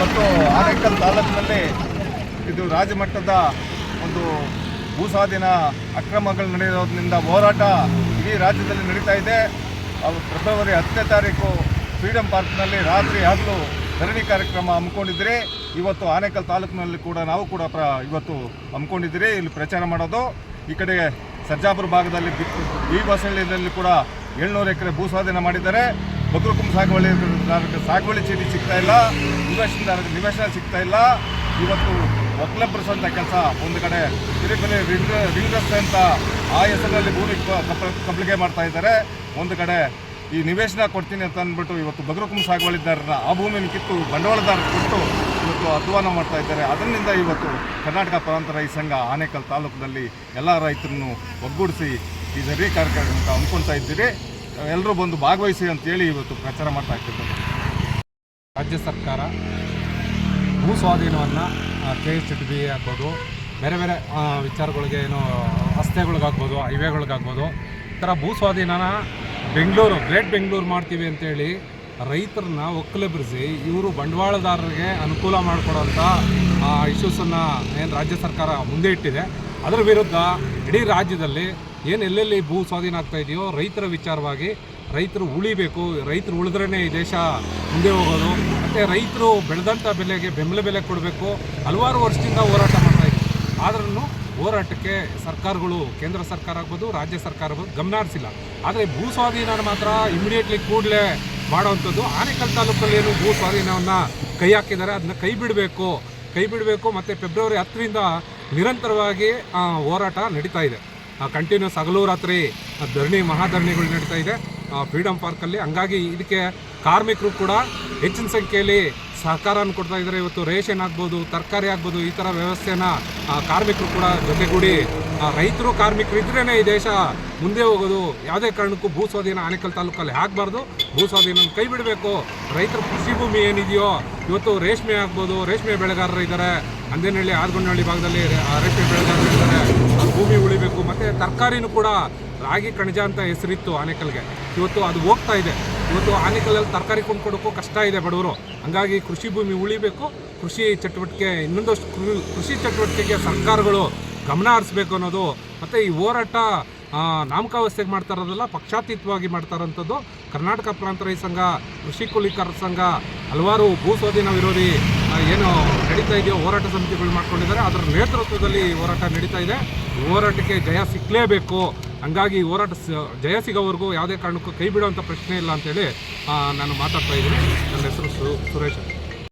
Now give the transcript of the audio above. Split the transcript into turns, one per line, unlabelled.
ಇವತ್ತು ಆನೇಕಲ್ ತಾಲೂಕಿನಲ್ಲಿ ಇದು ರಾಜಮಟ್ಟದ ಒಂದು ಭೂಸ್ವಾಧೀನ ಅಕ್ರಮಗಳು ನಡೆಯೋದ್ರಿಂದ ಹೋರಾಟ ಇಡೀ ರಾಜ್ಯದಲ್ಲಿ ನಡೀತಾ ಇದೆ. ಫೆಬ್ರವರಿ ಹತ್ತನೇ ತಾರೀಕು ಫ್ರೀಡಮ್ ಪಾರ್ಕ್ನಲ್ಲಿ ರಾತ್ರಿ ಹಗಲು ಧರಣಿ ಕಾರ್ಯಕ್ರಮ ಹಮ್ಮಿಕೊಂಡಿದ್ರಿ ಇವತ್ತು ಆನೇಕಲ್ ತಾಲೂಕಿನಲ್ಲಿ ಕೂಡ ನಾವು ಕೂಡ ಪ್ರ ಇವತ್ತು ಹಮ್ಮಿಕೊಂಡಿದ್ದೀರಿ. ಇಲ್ಲಿ ಪ್ರಚಾರ ಮಾಡೋದು. ಈ ಕಡೆ ಸರ್ಜಾಪುರ ಭಾಗದಲ್ಲಿ ಈ ಬಸಳ್ಳಿಯಲ್ಲಿ ಕೂಡ ಏಳ್ನೂರು ಎಕರೆ ಭೂ ಸ್ವಾಧೀನ ಮಾಡಿದ್ದಾರೆ. ಬಗ್ರುಕುಂ ಸಾಗುವಳಿ ಸಾಗುವಳಿ ಚೀಟಿ ಸಿಗ್ತಾ ಇಲ್ಲ. ನಿವೇಶನದಾರರಿಗೆ ನಿವೇಶನ ಸಿಗ್ತಾ ಇಲ್ಲ. ಇವತ್ತು ಅಂತ ಕೆಲಸ ಒಂದು ಕಡೆ ತಿರುಪತಿ ರಿಂಗ್ ರಿಂಗ್ ರಸ್ತೆ ಅಂತ ಆ ಹೆಸರಲ್ಲಿ ಭೂಮಿ ಕ- ಕಪ್ಪ- ಕಬ್ಳಿಗೆ ಮಾಡ್ತಾ ಇದ್ದಾರೆ. ಒಂದು ಕಡೆ ಈ ನಿವೇಶನ ಕೊಡ್ತೀನಿ ಅಂತ ಅಂದ್ಬಿಟ್ಟು ಇವತ್ತು ಬಗ್ರಕುಂಭ ಸಾಗುವಳಿದಾರರ ಆ ಭೂಮಿಯನ್ನು ಕಿತ್ತು ಬಂಡವಾಳದಾರ ಕೊಟ್ಟು ಇವತ್ತು ಅಧ್ವಾನ ಮಾಡ್ತಾ ಇದ್ದಾರೆ. ಅದರಿಂದ ಇವತ್ತು ಕರ್ನಾಟಕ ಪ್ರಾಂತ ರೈತ ಸಂಘ ಆನೇಕಲ್ ತಾಲೂಕಿನಲ್ಲಿ ಎಲ್ಲ ರೈತರನ್ನು ಒಗ್ಗೂಡಿಸಿ ಈ ಜರಿ ಕಾರ್ಯಕ್ರಮ ಅಂತ ಅಂದ್ಕೊಳ್ತಾ ಇದ್ದೀರಿ. ಎಲ್ಲರೂ ಬಂದು ಭಾಗವಹಿಸಿ ಅಂತೇಳಿ ಇವತ್ತು ಪ್ರಚಾರ ಮಾಡ್ತಾ ಇರ್ತಿದ್ದಾರೆ
ರಾಜ್ಯ ಸರ್ಕಾರ ಭೂ ಸ್ವಾಧೀನವನ್ನು ಕೆ ಎಸ್ ಡಿ ಬಿ ಆಗ್ಬೋದು, ಬೇರೆ ಬೇರೆ ವಿಚಾರಗಳಿಗೆ ಏನು, ರಸ್ತೆಗಳಿಗಾಗ್ಬೋದು, ಹೈವೇಗಳಿಗಾಗ್ಬೋದು, ಈ ಥರ ಭೂ ಸ್ವಾಧೀನನ ಬೆಂಗಳೂರು, ಗ್ರೇಟ್ ಬೆಂಗಳೂರು ಮಾಡ್ತೀವಿ ಅಂತೇಳಿ ರೈತರನ್ನ ಒಕ್ಕಲೆಬ್ರಿಸಿ ಇವರು ಬಂಡವಾಳದಾರರಿಗೆ ಅನುಕೂಲ ಮಾಡಿಕೊಡೋಂಥ ಇಶ್ಯೂಸನ್ನು ಏನು ರಾಜ್ಯ ಸರ್ಕಾರ ಮುಂದೆ ಇಟ್ಟಿದೆ. ಅದರ ವಿರುದ್ಧ ಇಡೀ ರಾಜ್ಯದಲ್ಲಿ ಏನು ಎಲ್ಲೆಲ್ಲಿ ಭೂ ಸ್ವಾಧೀನ ಆಗ್ತಾ ಇದೆಯೋ ರೈತರ ವಿಚಾರವಾಗಿ ರೈತರು ಉಳಿಬೇಕು, ರೈತರು ಉಳಿದ್ರೇ ಈ ದೇಶ ಮುಂದೆ ಹೋಗೋದು. ಮತ್ತು ರೈತರು ಬೆಳೆದಂಥ ಬೆಲೆಗೆ ಬೆಂಬಲ ಬೆಲೆ ಕೊಡಬೇಕು. ಹಲವಾರು ವರ್ಷದಿಂದ ಹೋರಾಟ ಮಾಡ್ತಾ ಇದ್ದೀವಿ ಆದ್ರೂ ಹೋರಾಟಕ್ಕೆ ಸರ್ಕಾರಗಳು, ಕೇಂದ್ರ ಸರ್ಕಾರ ಆಗ್ಬೋದು, ರಾಜ್ಯ ಸರ್ಕಾರ ಆಗ್ಬೋದು ಗಮನ ಹರಿಸಿಲ್ಲ ಆದರೆ ಭೂ ಸ್ವಾಧೀನ ಮಾತ್ರ ಇಮಿಡಿಯೇಟ್ಲಿ ಕೂಡಲೇ ಮಾಡೋವಂಥದ್ದು. ಆನೇಕಲ್ ತಾಲೂಕಲ್ಲಿ ಏನು ಭೂ ಸ್ವಾಧೀನವನ್ನು ಕೈ ಹಾಕಿದ್ದಾರೆ. ಅದನ್ನ ಕೈ ಬಿಡಬೇಕು. ಕೈ ಬಿಡಬೇಕು. ಮತ್ತು ಫೆಬ್ರವರಿ ಹತ್ತರಿಂದ ನಿರಂತರವಾಗಿ ಹೋರಾಟ ನಡೀತಾ ಇದೆ. ಕಂಟಿನ್ಯೂಸ್ ಹಗಲು ರಾತ್ರಿ ಧರಣಿ, ಮಹಾಧರಣಿಗಳು ನಡೀತಾ ಇದೆ. ಫ್ರೀಡಮ್ ಪಾರ್ಕಲ್ಲಿ. ಹಂಗಾಗಿ ಇದಕ್ಕೆ ಕಾರ್ಮಿಕರು ಕೂಡ ಹೆಚ್ಚಿನ ಸಂಖ್ಯೆಯಲ್ಲಿ ಸಹಕಾರನ ಕೊಡ್ತಾ ಇದ್ದಾರೆ. ಇವತ್ತು ರೇಷನ್ ಆಗ್ಬೋದು, ತರಕಾರಿ ಆಗ್ಬೋದು, ಈ ಥರ ವ್ಯವಸ್ಥೆನ ಕಾರ್ಮಿಕರು ಕೂಡ ಜೊತೆಗೂಡಿ ರೈತರು, ಕಾರ್ಮಿಕರು ಇದ್ರೇ ಈ ದೇಶ ಮುಂದೆ ಹೋಗೋದು. ಯಾವುದೇ ಕಾರಣಕ್ಕೂ ಭೂ ಸ್ವಾಧೀನ ಆನೇಕಲ್ ತಾಲೂಕಲ್ಲಿ ಆಗಬಾರ್ದು. ಭೂ ಸ್ವಾಧೀನ ಕೈ ಬಿಡಬೇಕು. ರೈತರ ಕೃಷಿ ಭೂಮಿ ಏನಿದೆಯೋ, ಇವತ್ತು ರೇಷ್ಮೆ ಆಗ್ಬೋದು. ರೇಷ್ಮೆ ಬೆಳೆಗಾರರು ಇದ್ದಾರೆ. ಅಂದೇನಹಳ್ಳಿ ಆರ್ಗೊಂಡಹಳ್ಳಿ ಭಾಗದಲ್ಲಿ ರೇಷ್ಮೆ ಬೆಳೆಗಾರರು ಇದ್ದಾರೆ. ಭೂಮಿ ಮತ್ತು ತರಕಾರಿನೂ ಕೂಡ ರಾಗಿ ಕಣಜ ಅಂತ ಹೆಸರಿತ್ತು ಆನೇಕಲ್ಗೆ. ಇವತ್ತು ಅದು ಹೋಗ್ತಾ ಇದೆ. ಇವತ್ತು ಆನೆಕಲ್ಲಲ್ಲಿ ತರಕಾರಿ ಕೊಂಡ್ಕೊಡೋಕ್ಕೂ ಕಷ್ಟ ಇದೆ ಬಡವರು. ಹಂಗಾಗಿ ಕೃಷಿ ಭೂಮಿ ಉಳಿಬೇಕು. ಕೃಷಿ ಚಟುವಟಿಕೆ, ಇನ್ನೊಂದಷ್ಟು ಕೃಷಿ ಚಟುವಟಿಕೆಗೆ ಸರ್ಕಾರಗಳು ಗಮನ ಹರಿಸ್ಬೇಕು ಅನ್ನೋದು, ಮತ್ತು ಈ ಹೋರಾಟ ನಾಮಕಾವಸ್ಥೆಗೆ ಮಾಡ್ತಾ ಇರೋದಲ್ಲ, ಪಕ್ಷಾತೀತವಾಗಿ ಮಾಡ್ತಾ ಇರೋಂಥದ್ದು. ಕರ್ನಾಟಕ ಪ್ರಾಂತ ರೈತ ಸಂಘ, ಕೃಷಿ ಕೂಲಿಕಾರ ಸಂಘ ಹಲವಾರು ಭೂ ಸ್ವಾಧೀನ ವಿರೋಧಿ ಏನು ನಡೀತಾ ಇದೆಯೋ ಹೋರಾಟ ಸಮಿತಿಗಳು ಮಾಡ್ಕೊಂಡಿದ್ದಾರೆ. ಅದರ ನೇತೃತ್ವದಲ್ಲಿ ಹೋರಾಟ ನಡೀತಾ ಇದೆ. ಹೋರಾಟಕ್ಕೆ ಜಯ ಸಿಕ್ಕಲೇಬೇಕು ಹಂಗಾಗಿ ಹೋರಾಟ ಜಯ ಸಿಗೋವರೆಗೂ ಯಾವುದೇ ಕಾರಣಕ್ಕೂ ಕೈ ಬಿಡುವಂಥ ಪ್ರಶ್ನೆ ಇಲ್ಲ ಅಂತೇಳಿ ನಾನು ಮಾತಾಡ್ತಾ ಇದ್ದೀನಿ. ನನ್ನ ಹೆಸರು ಸುರೇಶ್.